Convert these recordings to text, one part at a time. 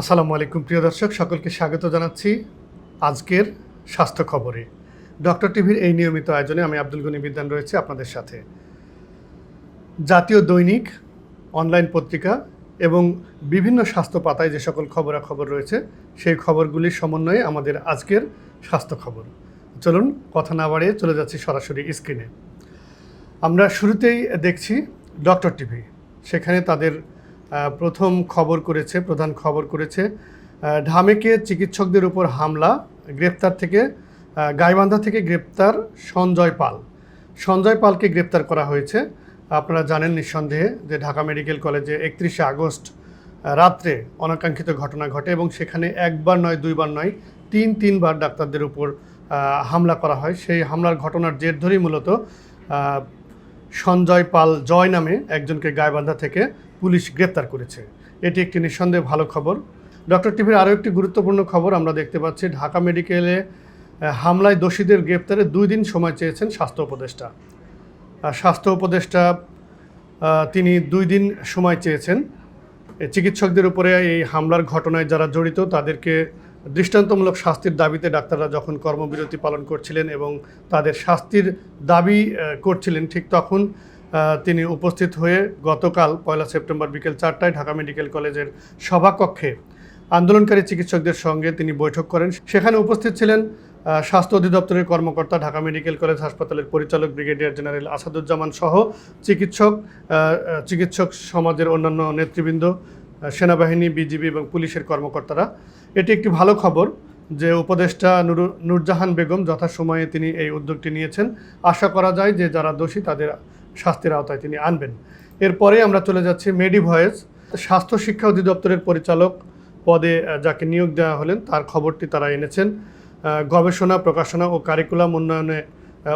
আসসালামু আলাইকুম, প্রিয় দর্শক। সকলকে স্বাগত জানাচ্ছি আজকের স্বাস্থ্য খবরে। ডক্টর টিভির এই নিয়মিত আয়োজনে আমি আব্দুল গনি বিদ্যান রয়েছে আপনাদের সাথে। জাতীয় দৈনিক, অনলাইন পত্রিকা এবং বিভিন্ন স্বাস্থ্য পাতায় যে সকল খবরাখবর রয়েছে, সেই খবরগুলির সমন্বয়ে আমাদের আজকের স্বাস্থ্য খবর। চলুন, কথা না বাড়িয়ে চলে যাচ্ছি সরাসরি স্ক্রিনে। আমরা শুরুতেই দেখছি ডক্টর টিভি। সেখানে তাদের প্রথম খবর করেছে, প্রধান খবর করেছে ঢামেকে চিকিৎসকদের উপর হামলা, গ্রেপ্তার থেকে গাইবান্ধা থেকে গ্রেপ্তার সঞ্জয় পাল। সঞ্জয় পালকে গ্রেপ্তার করা হয়েছে। আপনারা জানেন নিঃসন্দেহে যে ঢাকা মেডিকেল কলেজে একত্রিশে আগস্ট রাত্রে অনাকাঙ্ক্ষিত ঘটনা ঘটে এবং সেখানে একবার নয়, দুইবার নয়, তিন, তিনবার ডাক্তারদের উপর হামলা করা হয়। সেই হামলার ঘটনার জের ধরেই মূলত সঞ্জয় পাল জয় নামে একজনকে গাইবান্ধা থেকে পুলিশ গ্রেপ্তার করেছে। এটি একটি নিঃসন্দেহে ভালো খবর। ডক্টর টিভির আরও একটি গুরুত্বপূর্ণ খবর আমরা দেখতে পাচ্ছি, ঢাকা মেডিকেলে হামলায় দোষীদের গ্রেপ্তারে দুই দিন সময় চেয়েছেন স্বাস্থ্য উপদেষ্টা। স্বাস্থ্য উপদেষ্টা তিনি দুই দিন সময় চেয়েছেন। চিকিৎসকদের উপরে এই হামলার ঘটনায় যারা জড়িত তাদেরকে দৃষ্টান্তমূলক শাস্তির দাবিতে ডাক্তাররা যখন কর্মবিরতি পালন করছিলেন এবং তাদের শাস্তির দাবি করছিলেন, ঠিক তখন তিনি উপস্থিত হয়ে গতকাল পয়লা সেপ্টেম্বর বিকেল চারটায় ঢাকা মেডিকেল কলেজের সভাকক্ষে আন্দোলনকারী চিকিৎসকদের সঙ্গে তিনি বৈঠক করেন। সেখানে উপস্থিত ছিলেন স্বাস্থ্য অধিদপ্তরের কর্মকর্তা, ঢাকা মেডিকেল কলেজ হাসপাতালের পরিচালক ব্রিগেডিয়ার জেনারেল আসাদুজ্জামান সহ চিকিৎসক চিকিৎসক সমাজের অন্যান্য নেতৃবৃন্দ সেনাবাহিনী, বিজিবি এবং পুলিশের কর্মকর্তারা। এটি একটি ভালো খবর যে উপদেষ্টা নুরু, নূরজাহান বেগম যথাসময়ে তিনি এই উদ্যোগটি নিয়েছেন। আশা করা যায় যে যারা দোষী তাদের শাস্তির আওতায় তিনি আনবেন। এরপরে আমরা চলে যাচ্ছি মেডি ভয়েস। স্বাস্থ্য শিক্ষা অধিদপ্তরের পরিচালক পদে যাকে নিয়োগ দেওয়া হলেন, তার খবরটি তারা এনেছেন। গবেষণা, প্রকাশনা ও কারিকুলাম উন্নয়নে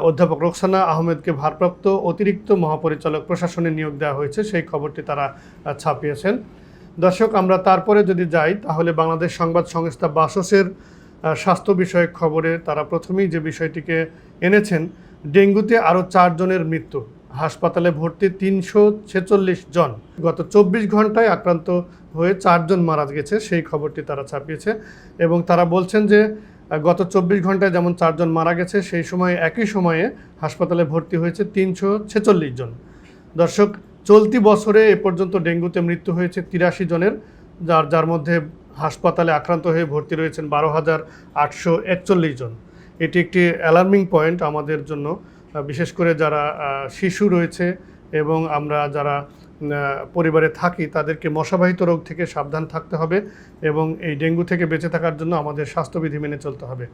অধ্যাপক রোকসানা আহমেদকে ভারপ্রাপ্ত অতিরিক্ত মহাপরিচালক প্রশাসনে নিয়োগ দেওয়া হয়েছে, সেই খবরটি তারা ছাপিয়েছেন। দর্শক, আমরা তারপরে যদি যাই, তাহলে বাংলাদেশ সংবাদ সংস্থা বাসসের স্বাস্থ্য বিষয়ক খবরে তারা প্রথমেই যে বিষয়টিকে এনেছেন, ডেঙ্গুতে আরও চারজনের মৃত্যু। হাসপাতালে ভর্তি তিনশো ছেচল্লিশ জন। গত চব্বিশ ঘন্টায় আক্রান্ত হয়ে চারজন মারা গেছে, সেই খবরটি তারা ছাপিয়েছে। এবং তারা বলছেন যে গত চব্বিশ ঘন্টায় যেমন চারজন মারা গেছে, সেই সময় একই সময়ে হাসপাতালে ভর্তি হয়েছে তিনশো ছেচল্লিশ জন। দর্শক চলতি বছরে এ পর্যন্ত ডেঙ্গুতে মৃত্যু হয়েছে তিরাশি জনের, যার যার মধ্যে হাসপাতালে আক্রান্ত হয়ে ভর্তি রয়েছেন বারো হাজার আটশো একচল্লিশ জন। এটি একটি অ্যালার্মিং পয়েন্ট আমাদের জন্য বিশেষ করে যারা শিশু রয়েছে এবং আমরা যারা পরিবারে থাকি, তাদেরকে মশাবাহিত রোগ থেকে সাবধান থাকতে হবে এবং এই ডেঙ্গু থেকে বেঁচে থাকার জন্য আমাদের স্বাস্থ্যবিধি মেনে চলতে হবে।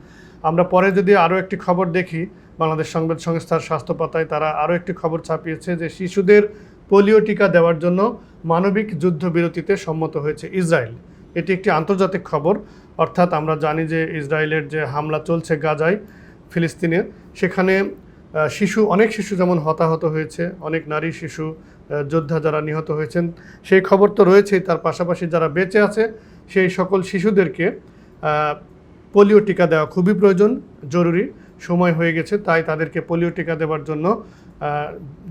আমরা পরে যদি আরও একটি খবর দেখি, বাংলাদেশ সংবাদ সংস্থার স্বাস্থ্য পাতায় তারা আরও একটি খবর ছাপিয়েছে যে শিশুদের পোলিও টিকা দেওয়ার জন্য মানবিক যুদ্ধবিরতিতে সম্মত হয়েছে ইসরায়েল। এটি একটি আন্তর্জাতিক খবর। অর্থাৎ আমরা জানি যে ইসরায়েলের যে হামলা চলছে গাজায়, ফিলিস্তিনে, সেখানে শিশু, অনেক শিশু যেমন হতাহত হয়েছে, অনেক নারী শিশু যোদ্ধা যারা নিহত হয়েছেন, সেই খবর তো রয়েছেই। তার পাশাপাশি যারা বেঁচে আছে, সেই সকল শিশুদেরকে পোলিও টিকা দেওয়া খুবই প্রয়োজন, জরুরি, সময় হয়ে গেছে, তাই তাদেরকে পোলিও টিকা দেওয়ার জন্য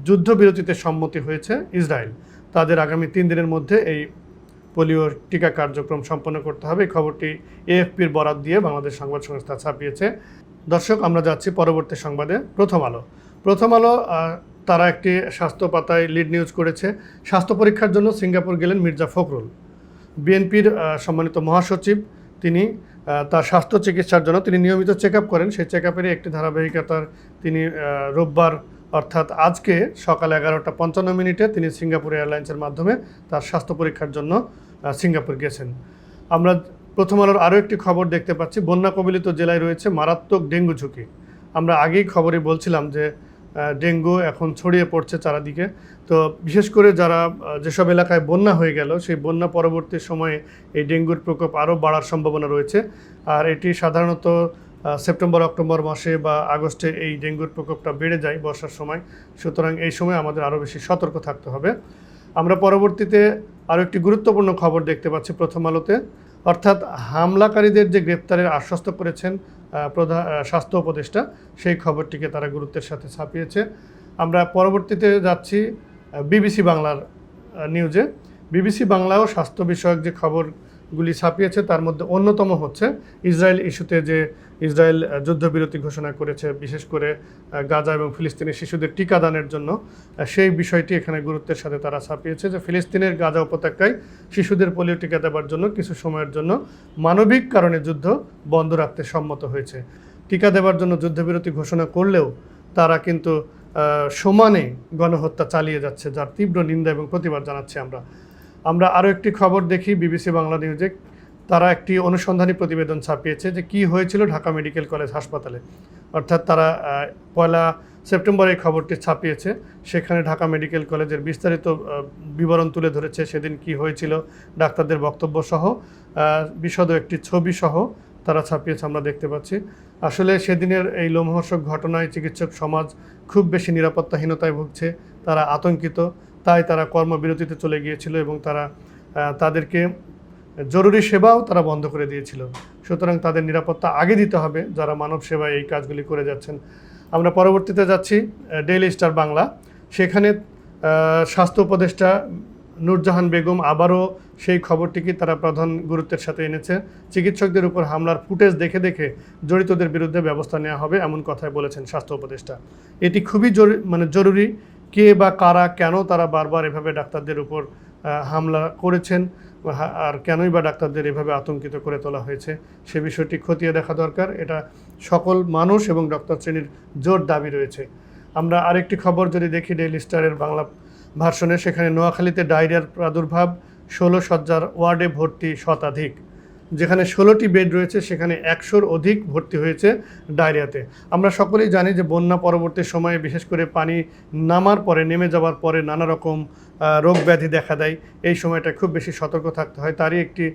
যুদ্ধবিরতিতে সম্মতি হয়েছে ইসরায়েল। তাদের আগামী তিন দিনের মধ্যে এই পোলিও টিকা কার্যক্রম সম্পন্ন করতে হবে। এই খবরটি এএফপির বরাত দিয়ে বাংলাদেশ সংবাদ সংস্থা ছাপিয়েছে। দর্শক, আমরা যাচ্ছি পরবর্তী সংবাদে। প্রথম আলো। প্রথম আলো তারা একটি স্বাস্থ্য পাতায় লিড নিউজ করেছে। স্বাস্থ্য পরীক্ষার জন্য সিঙ্গাপুর গেলেন মির্জা ফখরুল। বিএনপির সম্মানিত মহাসচিব, তিনি তার স্বাস্থ্য চিকিৎসার জন্য তিনি নিয়মিত চেক করেন। সেই চেক আপেরই একটি ধারাবাহিকতার তিনি রোববার অর্থাৎ আজকে সকাল এগারোটা পঞ্চান্ন মিনিটে তিনি সিঙ্গাপুর এয়ারলাইন্সের মাধ্যমে তার স্বাস্থ্য পরীক্ষার জন্য সিঙ্গাপুর গেছেন। আমরা প্রথম আলোর আরও একটি খবর দেখতে পাচ্ছি। বন্যা কবলিত জেলায় রয়েছে মারাত্মক ডেঙ্গু ঝুঁকি। আমরা আগেই খবরে বলছিলাম যে ডেঙ্গু এখন ছড়িয়ে পড়ছে চারাদিকে। তো বিশেষ করে যারা যেসব এলাকায় বন্যা হয়ে গেল, সেই বন্যা পরবর্তী সময়ে এই ডেঙ্গুর প্রকোপ আরও বাড়ার সম্ভাবনা রয়েছে। আর এটি সাধারণত সেপ্টেম্বর, অক্টোবর মাসে বা আগস্টে এই ডেঙ্গুর প্রকোপটা বেড়ে যায় বর্ষার সময়। সুতরাং এই সময় আমাদের আরও বেশি সতর্ক থাকতে হবে। আমরা পরবর্তীতে আরও একটি গুরুত্বপূর্ণ খবর দেখতে পাচ্ছি প্রথম আলোতে। অর্থাৎ হামলাকারীদের যে গ্রেপ্তারের আশ্বস্ত করেছেন প্রধান স্বাস্থ্য উপদেষ্টা, সেই খবরটিকে তারা গুরুত্বের সাথে ছাপিয়েছে। আমরা পরবর্তীতে যাচ্ছি বিবিসি বাংলার নিউজে। বিবিসি বাংলাও স্বাস্থ্য বিষয়ক যে খবর খবরগুলি ছাপিয়েছে, তার মধ্যে অন্যতম হচ্ছে ইসরায়েল ইস্যুতে যে ইসরায়েল যুদ্ধবিরতি ঘোষণা করেছে, বিশেষ করে গাজা এবং ফিলিস্তিনের শিশুদের টিকাদানের জন্য। সেই বিষয়টি এখানে গুরুত্বের সাথে তারা ছাপিয়েছে যে ফিলিস্তিনের গাজা উপত্যকায় শিশুদের পোলিও টিকা দেওয়ার জন্য কিছু সময়ের জন্য মানবিক কারণে যুদ্ধ বন্ধ রাখতে সম্মত হয়েছে। টিকা দেওয়ার জন্য যুদ্ধবিরতি ঘোষণা করলেও তারা কিন্তু সমানে গণহত্যা চালিয়ে যাচ্ছে, যার তীব্র নিন্দা এবং প্রতিবাদ জানাচ্ছি আমরা। আমরা আরও একটি খবর দেখি বিবিসি বাংলা নিউজে তারা একটি অনুসন্ধানী প্রতিবেদন ছাপিয়েছে যে কি হয়েছিল ঢাকা মেডিকেল কলেজ হাসপাতালে। অর্থাৎ তারা পয়লা সেপ্টেম্বর এই খবরটি ছাপিয়েছে। সেখানে ঢাকা মেডিকেল কলেজের বিস্তারিত বিবরণ তুলে ধরেছে সেদিন কি হয়েছিল, ডাক্তারদের বক্তব্য সহ বিশদ একটি ছবি সহ তারা ছাপিয়েছে, আমরা দেখতে পাচ্ছি। আসলে সেদিনের এই লোমহর্ষক ঘটনায় চিকিৎসক সমাজ খুব বেশি নিরাপত্তাহীনতায় ভুগছে, তারা আতঙ্কিত। তাই তারা কর্মবিরতিতে চলে গিয়েছিল এবং তারা তাদেরকে জরুরি সেবাও তারা বন্ধ করে দিয়েছিল। সুতরাং তাদের নিরাপত্তা আগে দিতে হবে যারা মানব সেবায় এই কাজগুলি করে যাচ্ছেন। আমরা পরবর্তীতে যাচ্ছি ডেইলি স্টার বাংলা। সেখানে স্বাস্থ্য উপদেষ্টা নূরজাহান বেগম আবারও সেই খবরটিকে তারা প্রধান গুরুত্বের সাথে এনেছে। চিকিৎসকদের উপর হামলার ফুটেজ দেখে দেখে জড়িতদের বিরুদ্ধে ব্যবস্থা নেওয়া হবে এমন কথাই বলেছেন স্বাস্থ্য উপদেষ্টা। এটি খুবই মানে জরুরি কে বা কারা, কেন তারা বারবার এভাবে ডাক্তারদের উপর হামলা করেছেন আর কেনই বা ডাক্তারদের এভাবে আতঙ্কিত করে তোলা হয়েছে, সে বিষয়টি খতিয়ে দেখা দরকার। এটা সকল মানুষ এবং ডক্টর শ্রেণির জোর দাবি রয়েছে। আমরা আরেকটি খবর যদি দেখি, ডেইলি স্টারের বাংলা ভার্সনে, সেখানে নোয়াখালীতে ডায়রিয়ার প্রাদুর্ভাব, ষোলো সজ্জার ওয়ার্ডে ভর্তি শতাধিক। যেখানে ষোলোটি বেড রয়েছে, সেখানে একশোর অধিক ভর্তি হয়েছে ডায়রিয়াতে। আমরা সকলেই জানি যে বন্যা পরবর্তী সময়ে বিশেষ করে পানি নামার পরে, নেমে যাওয়ার পরে নানা রকম রোগ ব্যাধি দেখা দেয়। এই সময়টা খুব বেশি সতর্ক থাকতে হয়। তারই একটি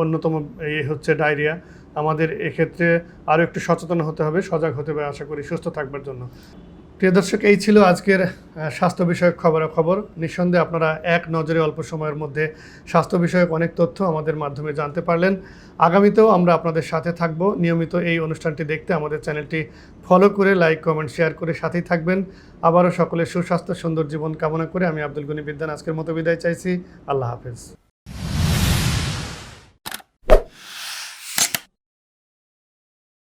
অন্যতম এই হচ্ছে ডায়রিয়া। আমাদের এক্ষেত্রে আরও একটু সচেতন হতে হবে, সজাগ হতে হবে। আশা করি সুস্থ থাকবার জন্য। প্রিয় দর্শক, এই ছিল আজকের স্বাস্থ্য বিষয়ক খবরাখবর। নিঃসন্দেহে আপনারা এক নজরে অল্প সময়ের মধ্যে স্বাস্থ্য বিষয়ক অনেক তথ্য আমাদের মাধ্যমে জানতে পারলেন। আগামীতেও আমরা আপনাদের সাথে থাকব। নিয়মিত এই অনুষ্ঠানটি দেখতে আমাদের চ্যানেলটি ফলো করে, লাইক, কমেন্ট, শেয়ার করে সাথেই থাকবেন। আবারও সকলের সুস্বাস্থ্য, সুন্দর জীবন কামনা করে আমি আব্দুল গনি বিদ্যান আজকের মতো বিদায় চাইছি। আল্লাহ হাফেজ।